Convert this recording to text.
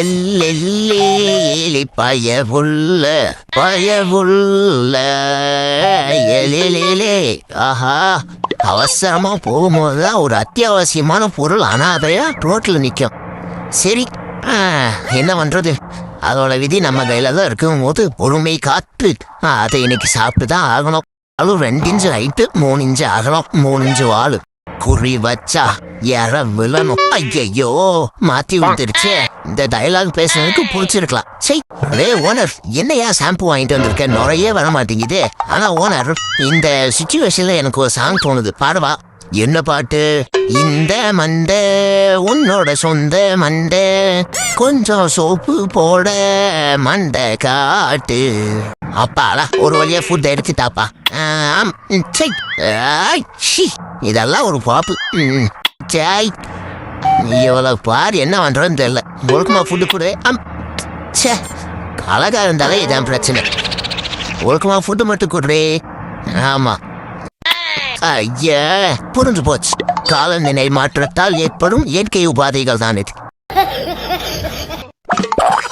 எல்லெல்லி பயவுள்ள பயவுள்ள. எலிலே ஆஹா அவசரமா போகும்போது தான் ஒரு அத்தியாவசியமான பொருள் அனாதையா ரோட்ல நிற்கும் சரி என்ன பண்றது? அதோட விதி நம்ம கையில தான் இருக்கும் போது பொறுமை காத்து அதை இன்னைக்கு சாப்பிட்டு தான் ஆகணும். அதுவும் ரெண்டு இன்ச்சு ஹைட்டு மூணு இன்ச்சு அகலம் மூணு இன்ச்சு வாழு குறி வச்சா எற விழணும். ஐயையோ மாத்தி விட்டுருச்சே. இந்த டயலாக் பேசுனதுக்கு பிடிச்சிருக்கலாம். சரி அதே ஓனர் என்னையா ஷாம்பு வாங்கிட்டு வந்திருக்க? நுறையே வர மாட்டேங்குது. ஆனா ஓனர் இந்த சுச்சுவேஷன்ல எனக்கு ஒரு சாங் தோணுது. பாடுவா. என்ன பாட்டு? இந்த மந்த உன்னோட சொந்த மந்த கொஞ்சம் சோப்பு போட மண்டை காட்டு. அப்பாடா ஒரு வழியா ஃபுட் எடுத்துட்டாப்பா. ஆம், ம், சை. ஆய், ஷி. இதெல்லாம் ஒரு பாப்பு. ம், சாய் இவ்வளவு பாரு என்ன பண்றோன்னு தெரியல. ஒழுக்கமா ஃபுட்டு கொடு. அம், ச்சே அழகா இருந்தாலே இதான் பிரச்சனை. ஒழுக்கமா ஃபுட்டு மட்டும் கொடுறே. ஆமா. ஐயா புரிஞ்சு போச்சு. காலநிலை மாற்றத்தால் ஏற்படும் இயற்கை உபாதைகள் தான் இது.